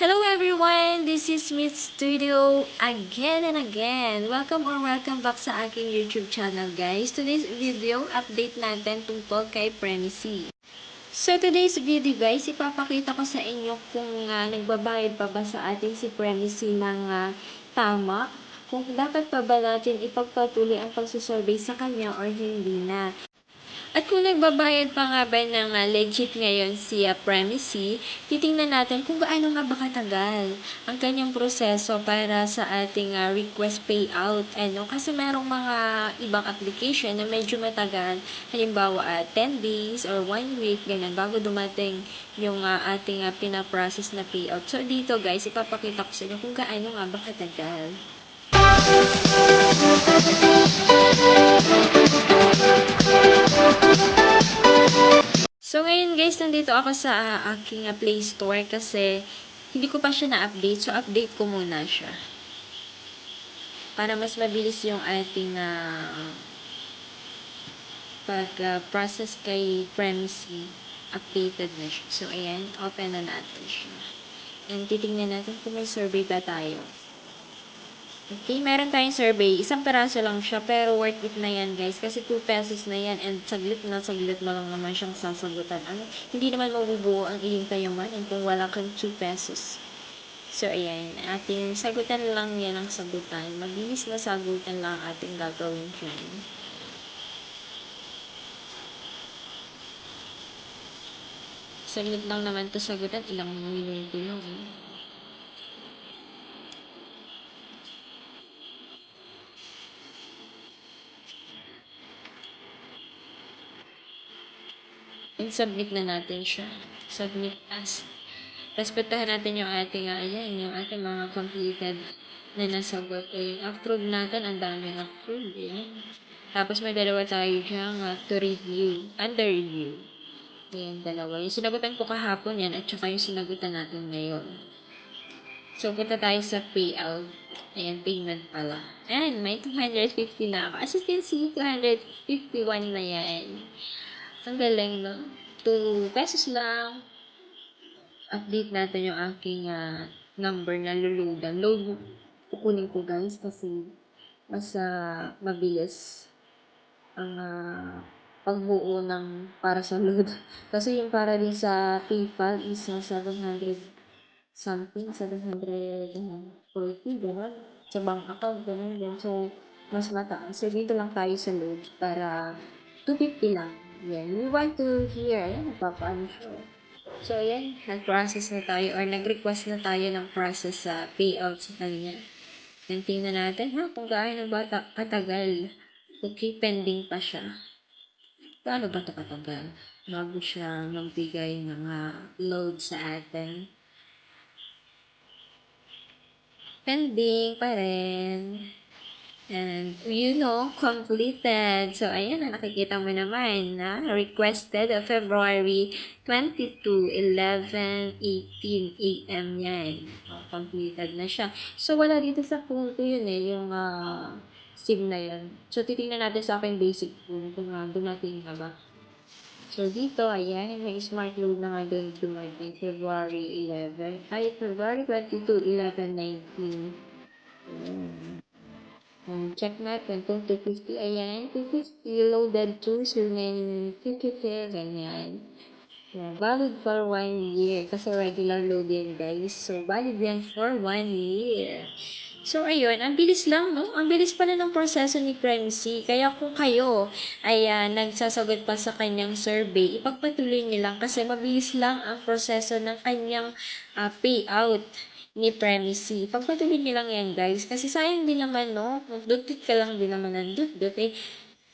Hello everyone! This is Miss Studio again and again. Welcome or welcome back sa aking YouTube channel guys. Today's video, update natin tungkol kay Premisi. So today's video guys, ipapakita ko sa inyo kung uh, nagbabayad pa ba sa ating si Premisi ng uh, tama. Kung dapat pa ba natin ipagpatuloy ang pagsusurvey sa kanya or hindi na. At kung nagbabayad pa nga ba ng uh, legit ngayon si uh, Premisi, titingnan natin kung gaano nga ba katagal ang kanyang proseso para sa ating uh, request payout. Ano? Kasi merong mga ibang application na medyo matagal. Halimbawa, uh, 10 days or 1 week, ganyan, bago dumating yung uh, ating uh, pinaprocess na payout. So, dito guys, ipapakita ko sa inyo kung gaano nga ba katagal. So, guys, nandito ako sa uh, aking uh, Play Store kasi hindi ko pa siya na-update. So, update ko muna siya. Para mas mabilis yung ating uh, pag-process uh, kay Premisi. Updated na siya. So, ayan. Open na natin siya. And titingnan natin kung may survey ba tayo. Okay, meron tayong survey. Isang peraso lang siya, pero worth it na yan, guys. Kasi 2 pesos na yan, and saglit na saglit mo lang naman siyang sasagutan. Ano? Hindi naman mabubuo ang iyong kayamanan kung wala kang 2 pesos. So, ayan. Ating sagutan lang yan ang sagutan. Mabilis na sagutan lang ating gagawin dyan. Saglit lang naman to sagutan. Ilang minuto lang. Eh. Submit na natin siya. Submit as. Respetuhan natin yung ating, uh, ayan, yung ating mga completed na nasagot. Eh, approve natin, ang daming approve. Eh. Tapos may dalawa tayo dyan, uh, to review, under review. Ayan, dalawa. Yung sinagutan ko kahapon yan, at saka yung sinagutan natin ngayon. So, punta tayo sa payout. Ayan, payment pala. Ayan, may 250 na ako. As you can see, 251 na yan. Ang galing, no? 2 pesos lang. Update natin yung aking uh, number na luludan. Load kukunin ko guys kasi mas uh, mabilis ang uh, pagbuo ng para sa load. kasi yung para din sa PayPal is uh, 700 something, 740, gano'n. Sa bank account, gano'n. So, mas mataas. So, dito lang tayo sa load para 250 lang. Yan. We want to hear. Ayan, nagpapaano siya. So, ayan. Nag-process na tayo or nag-request na tayo ng process sa payout sa kanya. Then, tingnan natin ha kung gaano ba ta- katagal. Okay, pending pa siya. Gaano ba ito katagal? Bago siya magbigay ng uh, load sa atin. Pending pa rin. And, you know, completed. So, ayan na, nakikita mo naman na requested of February 22, 11, 18 a.m. yan. Oh, completed na siya. So, wala dito sa punto yun eh, yung uh, SIM na yan. So, titingnan natin sa akin basic phone kung uh, dumating na ba. So, dito, ayan, may smart load na nga doon dumating February 11. Ay, February 22, 11, 19. Ayan. Um, check natin kung 250. Ayan, 250 loaded to. Ngayon, 50 ganyan. Yeah, valid for one year. Kasi regular load yan, guys. So, valid yan for one year. So, ayun, ang bilis lang, no? Ang bilis pala ng proseso ni Premsi. Kaya kung kayo ay uh, nagsasagot pa sa kanyang survey, ipagpatuloy niyo lang kasi mabilis lang ang proseso ng kanyang uh, payout ni Premisi. Pagpatuloy niyo lang yan, guys. Kasi sayang din naman, no? Dugtit ka lang din naman ng dugdut. Eh,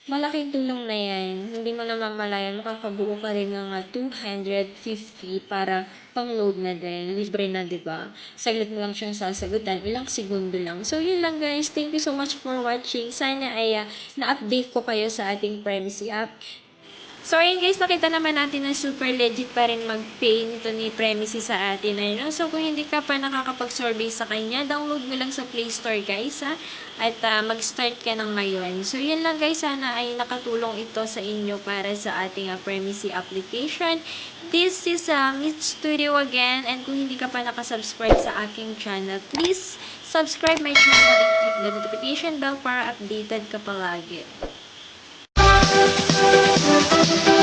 malaking tulong na yan. Hindi mo naman malayan, makakabuo ka rin ng 250 para pang-load na din. Libre na, di ba? Saglit mo lang siyang sasagutan. Ilang segundo lang. So, yun lang, guys. Thank you so much for watching. Sana ay uh, na-update ko kayo sa ating Premisi app. So, ayun guys, nakita naman natin na super legit pa rin mag-pay nito ni Premises sa atin. Ayun? So, kung hindi ka pa nakakapag-survey sa kanya, download mo lang sa Play Store guys, ha? At ah, mag-start ka ng ngayon. So, yun lang guys, sana ay nakatulong ito sa inyo para sa ating uh, Premises application. This is uh, Meet Studio again, and kung hindi ka pa nakasubscribe sa aking channel, please subscribe my channel and click the notification bell para updated ka palagi. Thank you.